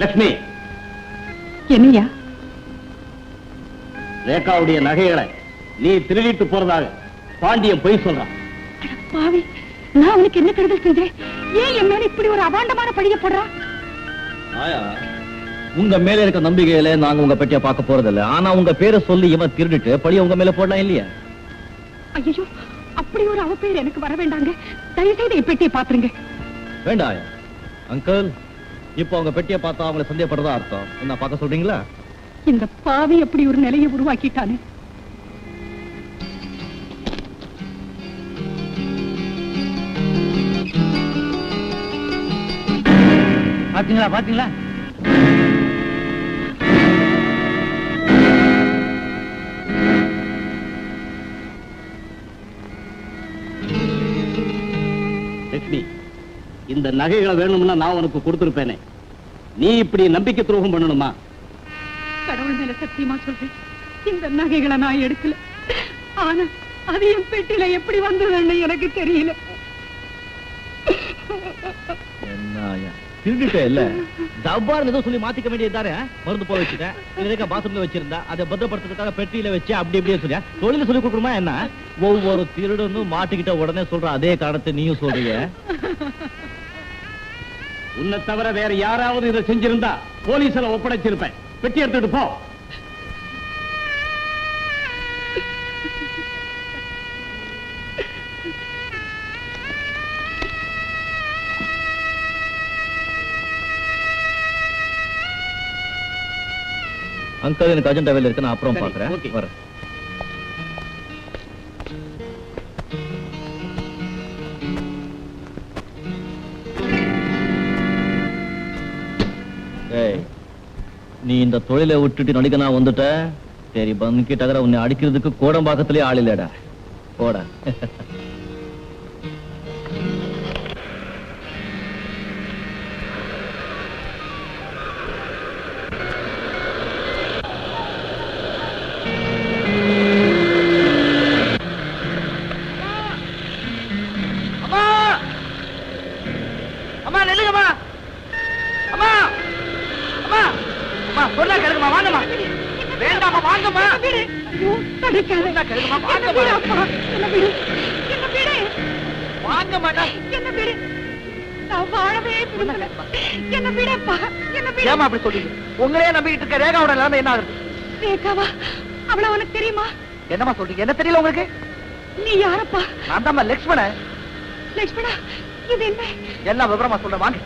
லட்சுமி என்னையா? ரேகாவுடைய நகைகளை நீ திருடிட்டு போறதாக பாண்டியன் பொய் சொல்றான். பாவி நான் அவனுக்கு என்ன கெடுதல் செஞ்சேன் ஏன் என் மேல இப்படி ஒரு அபாண்டமான பழிய போடுறான் ஆயா உங்க மேல இருக்க நம்பிக்கையில நாங்க உங்க பெட்டிய பார்க்க போறதில்ல. ஆனா உங்க பேரை சொல்லி இவன் திருடிட்டு பழிய உங்க மேல போடலாம் இல்லையா? ஐயோ அப்படி ஒரு அவ பேர் எனக்கு வர வேண்டாங்க. தயவு செய்து பெட்டியை பாத்துருங்க. வேண்டாம் அங்கிள் இப்போ அவங்க பெட்டிய பார்த்தா அவங்கள சந்தேகப்படுறதா அர்த்தம். என்ன பார்க்க சொல்றீங்களா? இந்த பாவி அப்படி ஒரு நிலையை உருவாக்கிட்டானே? பாத்தீங்களா பாத்தீங்களா இந்த நகைகளை வேணும்னா நான் உனக்கு கொடுத்திருப்பேனே. நீ இப்படி நம்பிக்கை துரோகம் பண்ணணுமா? கடவுள் மேல சத்தியமா சொல்றேன். இந்த நகைகளை நான் எடுக்கல. ஆனா அது என் பெட்டியில எப்படி வந்ததுன்னு எனக்கு தெரியல. ஏதோ சொல்லி மாத்திக்க வேண்டியதுதானே மருந்து போல வச்சுட்டேன் இதுக்க பாத்ரூம்ல வச்சிருந்தா அதை பத்திரப்படுத்துறதுக்காக பெட்டியில வச்சு அப்படி இப்படியே சொல்லியா? தொழில சொல்லி கொடுக்கணுமா என்ன? ஒவ்வொரு திருடனும் மாட்டிக்கிட்ட உடனே சொல்ற அதே காரணத்தை நீயும் சொல்றீங்க உன்னை தவிர வேற யாராவது இதை செஞ்சிருந்தா போலீஸ்ல ஒப்படைச்சிருப்பேன். பெட்டி எடுத்துட்டு போ. அங்கிள் எனக்கு அர்ஜென்ட் வேலை இருக்கு. நான் அப்புறம் பாக்குறேன். வரேன். நீ இந்த தொழிலை விட்டுட்டு நடிக்க நான் வந்துட்ட? சரி பங்கிட்ட உன்னை அடிக்கிறதுக்கு கோடம்பாக்கத்திலே ஆள் இல்லடா போட. வாங்கம்மா. என்ன விடு. நான் வாழவே விரும்பல. என்ன விடப்பா. என்ன விடு. ஏமா அப்படி சொல்றீங்க? உங்களே நம்பிக்கிட்டு இருக்க ரேகாவோட நிலைமை என்ன ஆகுது? ரேகாவா? அவள உனக்கு தெரியுமா? என்னம்மா சொல்றீங்க? என்ன தெரியல உங்களுக்கு? நீ யாரப்பா? நான் தான் லக்ஷ்மணன் லட்சுமணா இது என்ன? எல்லாம் விவரமா சொல்றேன் வாங்க.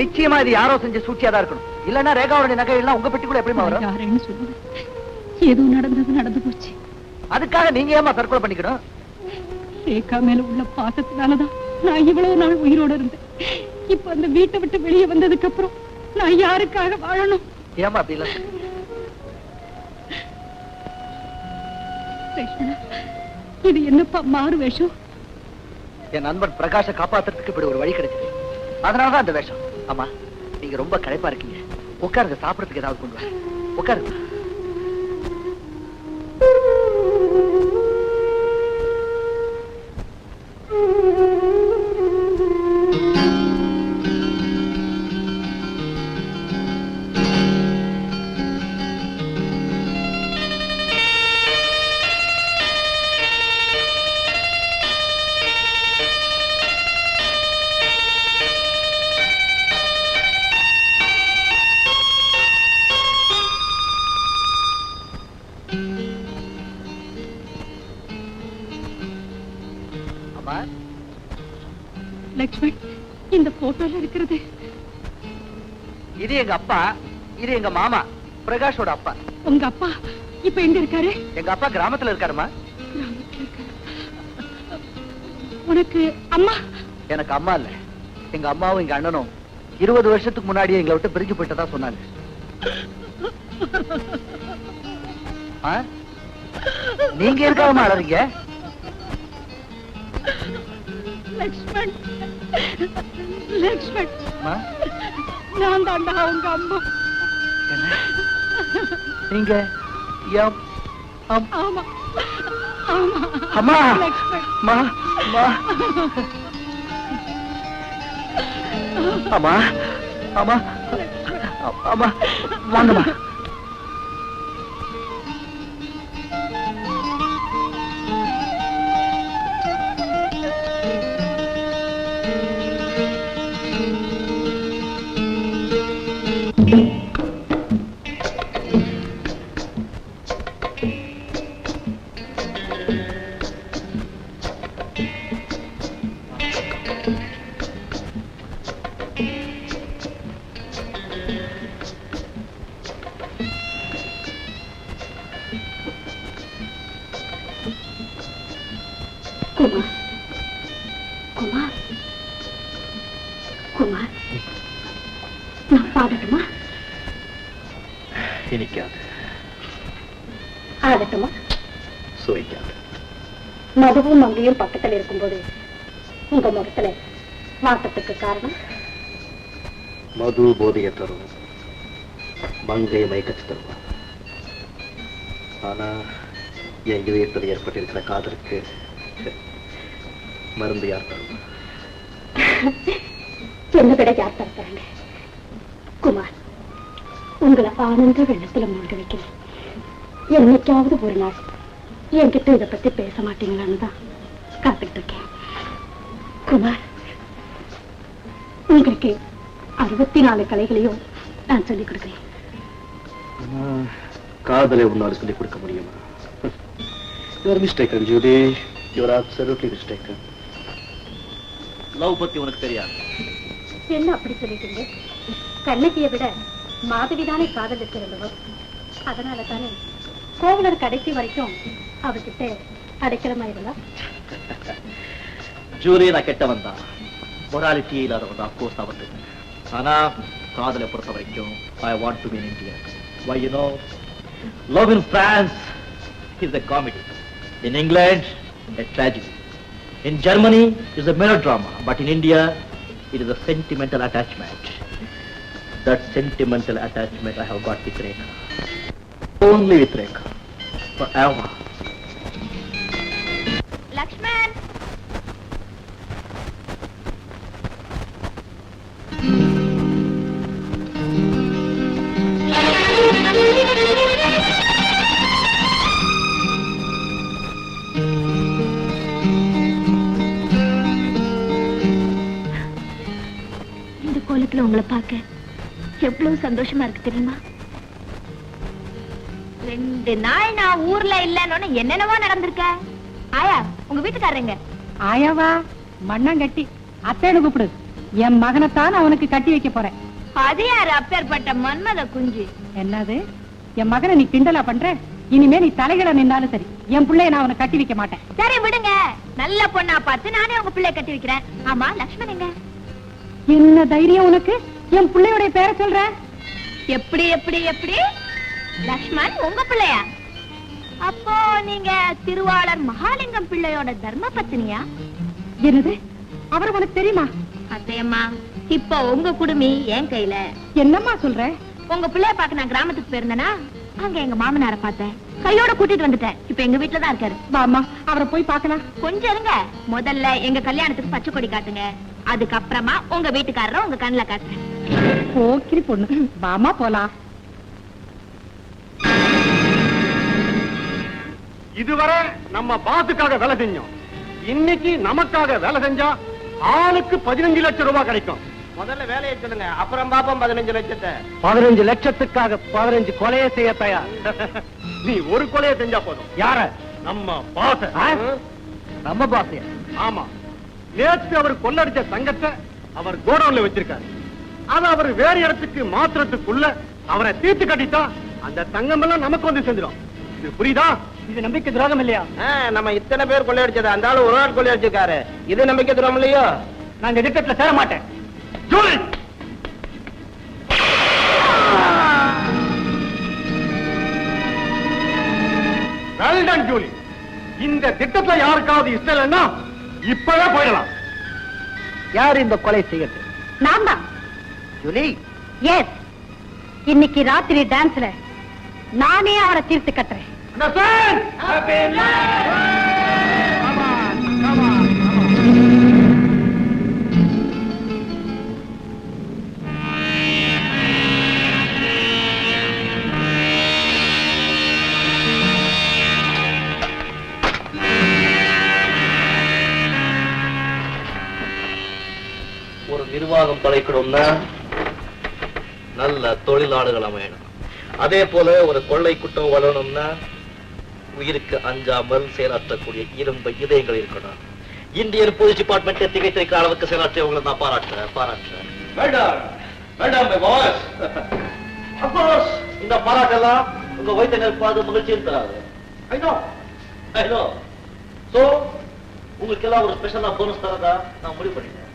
நிச்சயமா இது யாரோ செஞ்ச சூழ்ச்சியா தான் இருக்கணும். இல்லன்னா ரேகாவோட நகை எல்லாம் உங்க பெட்டிக்குள்ள எப்படிமா வரும்? யாருன்னு ஏதோ நடந்தது நடந்து போச்சு. அதுக்காக நீங்க ஏமா தற்கொலை பண்ணிக்கணும்? ரேகா மேல உள்ள பாசத்தினாலதான் நான் இவ்வளவு நாள் உயிரோட இருந்தேன். இப்ப அந்த வீட்டை விட்டு வெளியே வந்ததுக்கு அப்புறம் நான் யாருக்காக வாழணும்? ஏமா அப்படி இல்ல? இது என்னப்பா மாறு வேஷம்? என் நண்பன் பிரகாஷ காப்பாத்துறதுக்கு இப்படி ஒரு வழி கிடைச்சது. அதனாலதான் அந்த வேஷம். அம்மா நீங்க ரொம்ப களைப்பா இருக்கீங்க. உட்காருங்க சாப்பிடறதுக்கு ஏதாவது கொண்டு வா. உட்காருங்க. போட்டோல இருக்கிறது. இது எங்க அப்பா இது எங்க மாமா பிரகாஷோட அப்பா. உங்க அப்பா இப்ப எங்க இருக்காரு? எங்க அப்பா கிராமத்துல இருக்காருமா. உனக்கு அம்மா? எனக்கு அம்மா இல்ல. எங்க அம்மாவும் எங்க அண்ணனும் இருபது வருஷத்துக்கு முன்னாடியே எங்களை விட்டு பிரிஞ்சு போயிட்டதா சொன்னாங்க? நீங்க இருக்காம அழறீங்க லக்ஷ்மண். லக்ஷ்மண். நான் தாண்டா உங்க அம்மா? நீங்க ஆமா. அம்மா, அம்மா. அம்மா. அம்மா. அம்மா. வாங்கம்மா. குமார். குமார். குமார். நான் பாடட்டுமா? இனிக்காது. ஆடட்டுமா? சுவைக்காது. மதுவும் மங்கையும் பக்கத்துல இருக்கும்போது உங்க முகத்துல வாட்டத்துக்கு காரணம்? மது போதையை தரும். மங்கை மயக்கத்து தருவா ஆனா என் இதயத்தில் ஏற்பட்டிருக்கிற காதலுக்கு மருந்து யார் தருவா என்ன விட யார் தரப்படுறாங்க குமார் உங்களை ஆனந்த வெள்ளத்துல மூழ்க வைக்கிறேன். என்னைக்காவது ஒரு நாள் என்கிட்ட இதை பத்தி பேச மாட்டீங்களான்னு தான் காத்துக்கிட்டு இருக்கேன். குமார் உங்களுக்கு அறுபத்தி நாலு கலைகளையும் நான் சொல்லிக் கொடுக்கிறேன். காதலை உன்னால சொல்லிக் கொடுக்க முடியுமா? You're mistaken Juthi. You're absolutely mistaken love பத்தி உனக்கு தெரியாது. என்ன அப்படி சொல்லிட்டீங்க? கண்ணகியை விட மாதவிதானே காதல் சிறந்தவர் அதனால தானே கோவலர் கடைசி வரைக்கும் அவர்கிட்ட அடைக்கலமா இருந்தா? ஜூலி நான் கெட்டவன் தான் மொராலிட்டி இல்லாதவன் தான் கோர்ஸ் அவன் ஆனா காதலை பொறுத்த வரைக்கும் I want to be India why you know love in France is a comedy in England a tragedy. In germany is a melodrama but in india it is a sentimental attachment that sentimental attachment i have got with rekha only with rekha forever எவ்வளவு சந்தோஷமா இருக்கு தெரியுமா? ரெண்டு நாள் நான் ஊர்ல இல்லன்னு என்னென்னவோ நடந்திருக்க. ஆயா உங்க வீட்டுக்காரங்க ஆயாவா? மண்ணங்கட்டி அத்தேனு கூப்பிடு. என் மகனைத்தான் அவனுக்கு கட்டி வைக்க போறேன். அது யாரு? அப்பேற்பட்ட மன்மத குஞ்சு. என்னது? என் மகனை நீ கிண்டலா பண்ற? இனிமே நீ தலைகளை நின்னாலும் சரி. என் பிள்ளைய நான் அவனை கட்டி வைக்க மாட்டேன். சரி விடுங்க. நல்ல பொண்ணா பார்த்து நானே உங்க பிள்ளை கட்டி வைக்கிறேன். ஆமா லக்ஷ்மண் எங்க? என்ன தைரியம் உனக்கு? என் பிள்ளையோட பேரை சொல்ற? எப்படி எப்படி எப்படி? லக்ஷ்மண் உங்க பிள்ளையா? அப்போ நீங்க திருவாளர் மகாலிங்கம் பிள்ளையோட தர்ம பத்தினியா என்னது? அவர் உனக்கு தெரியுமா? அத்தையம்மா இப்போ உங்க குடுமி என் கையில. என்னம்மா சொல்ற? உங்க பிள்ளைய பார்க்க நான் கிராமத்துக்கு போயிருந்தேனா? அங்க எங்க மாமனார பார்த்தேன். கையோட கூட்டிட்டு வந்துட்டேன். இப்ப எங்க வீட்டுல தான் இருக்காரு. வாமா அவரை போய் பார்க்கலாம். கொஞ்சம் இருங்க. முதல்ல எங்க கல்யாணத்துக்கு பச்சை கொடி காட்டுங்க. அதுக்கப்புறமா உங்க வீட்டுக்காரரை உங்க கண்ணுல காட்டுறேன். போக்கிரி பொண்ணு. வாமா போலாம். இதுவரை நம்ம பாத்துக்காக வேலை செஞ்சோம். இன்னைக்கு நமக்காக வேலை செஞ்சா ஆளுக்கு பதினஞ்சு லட்சம் ரூபாய் கிடைக்கும். முதல்ல வேலையை சொல்லுங்க. அப்புறம் பாப்போம் பதினஞ்சு லட்சத்தை. பதினஞ்சு லட்சத்துக்காக பதினஞ்சு கொலையை செய்ய தயார். நீ ஒரு கொலையை செஞ்சா போதும். யார? நம்ம பாச. நம்ம பாசையா? ஆமா. நேற்று அவர் கொள்ளடிச்ச தங்கத்தை அவர் கோடவுன்ல வச்சிருக்காரு. அத அவர் வேற இடத்துக்கு மாத்துறதுக்குள்ள அவரை தீர்த்து கட்டிட்டா அந்த தங்கம் எல்லாம் நமக்கு வந்து சேர்ந்துடும். இது புரியுதா? இது நம்பிக்கை துரோகம் இல்லையா? நம்ம இத்தனை பேர் கொள்ளையடிச்சது அந்த ஆளு ஒரு ஆள் கொள்ளையடிச்சிருக்காரு. இது நம்பிக்கை தூரம் இல்லையோ? நான் இந்த திட்டத்துல சேர மாட்டேன். done, Julie. இந்த திட்டத்துல யாருக்காவது இஷ்டம் இல்லைன்னா இப்பவே போயிடலாம். யார் இந்த கொலை செய்யறது? நான் தான் ஜூலி. எஸ் இன்னைக்கு ராத்திரி டான்ஸ்ல நானே அவரை தீர்த்து கட்டுறேன். நிர்வாகம் தலைக்கணும்னா நல்ல தொழிலாளர்கள் அமையணும். அதே போல ஒரு கொள்ளை குற்றம் வளரணும்னா உயிருக்கு அஞ்சாமல் செயலாற்றக்கூடிய இரும்பு இதயங்கள் இருக்கணும். இந்தியன் போலீஸ் டிபார்ட்மெண்ட் திகைத்திருக்கிற அளவுக்கு செயலாற்றியவங்களை நான் பாராட்டுறேன் பாராட்டுறேன் பாஸ் அப்கோர்ஸ் இந்த பாராட்டெல்லாம் உங்க வயிற்று நிற்பாது மகிழ்ச்சியும் தராது. I know I know so உங்களுக்கு எல்லாம் ஒரு ஸ்பெஷலா போனஸ் தரதா நான் முடிவு பண்ணிட்டேன்.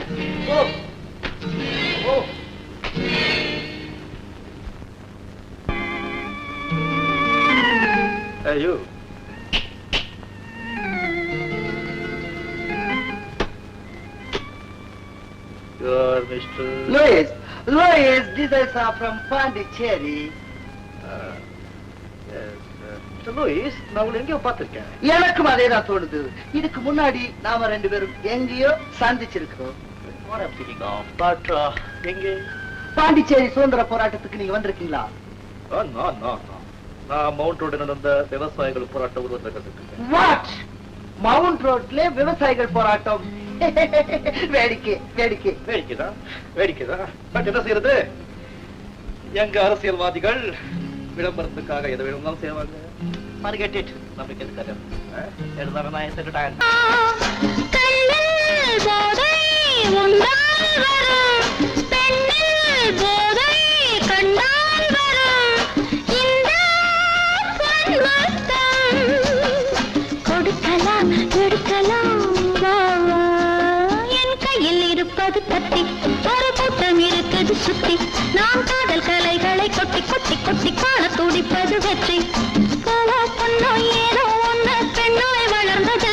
I told. So, oh. Hey, you. You're Mr. Louis, Louis, these are from Pondicherry. Uh, yes, uh. Louis, நான் உங்களை எங்கேயோ பார்த்திருக்கேன் எனக்கும் அதே தான் தோணுது இதுக்கு முன்னாடி நாம ரெண்டு பேரும் எங்கேயோ சந்திச்சிருக்கிறோம் Uh, எங்கே? பாண்டிச்சேரி சுதந்திர போராட்டத்துக்கு நீங்க வந்திருக்கீங்களா. நான் மவுண்ட் ரோடு நடந்த விவசாயிகள் போராட்ட உருவத்தை கற்றுக்கிட்டேன் வாட் மவுண்ட் ரோட்ல விவசாயிகள் போராட்டம். வேடிக்கை வேடிக்கை. வேடிக்கைதான் வேடிக்கைதான் பட் என்ன செய்யறது? எங்க அரசியல்வாதிகள் விளம்பரத்துக்காக எதை வேணும்னாலும் செய்வாங்க. Forget it. நமக்கு எது கதை எழுதாம நான் செட்டுட்டேன் இருப்பது கத்தி ஒரு கூட்டம் இருக்குது சுத்தி நாம் காதல் கலைகளை கொட்டி கொட்டி கொட்டி காண துடிப்பது வெற்றி போலோ பொண்ணோ ஏதோ ஒன்று பெண்ணாய் வளர்ந்தது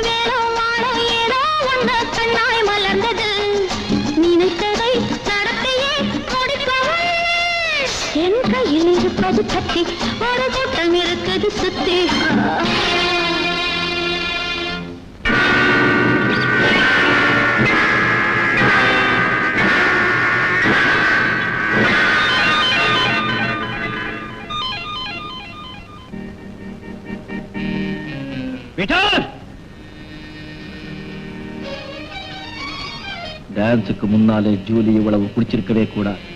வேறோ வாழோ ஏதோ ஒன்று பெண்ணாய் நடந்தது நினைத்ததை நடத்தியே முடிப்பவள் என் கையில் இருப்பது கத்தி ஒரு கூட்டம் இருக்குது சுத்தி. விட்டால் டான்ஸுக்கு முன்னாலே ஜூலி இவ்வளவு குடிச்சிருக்கவே கூடாது.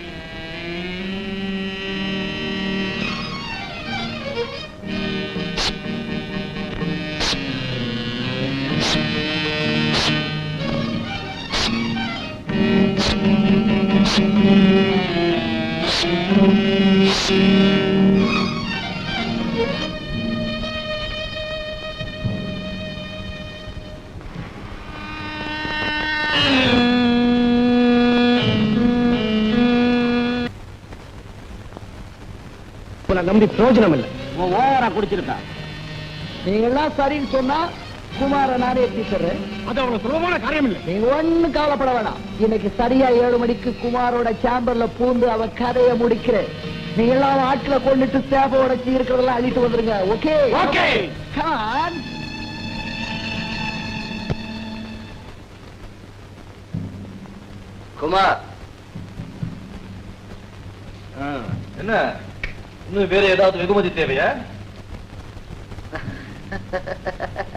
நம்பி பிரயோஜனம் இல்லை ஓவரா குடிச்சிருக்கா? நீங்க எல்லாம் சரின்னு சொன்னா குமார நானே எத்திடுறேன் அது அவ்வளவு சுலபமான காரியம் இல்லை நீங்க ஒண்ணும் கவலைப்பட வேணாம். இன்னைக்கு சரியா ஏழு மணிக்கு குமாரோட சேம்பர்ல பூந்து அவன் கதையை முடிக்கிறேன். நீங்க எல்லாம் ஆட்களை கொண்டுட்டு சேப்ப உடைச்சு இருக்கிறதெல்லாம் அள்ளிட்டு வந்துருங்க ஓகே ஓகே கான் குமார். என்ன? இன்னும் வேற ஏதாவது வெகுமதி தேவையா?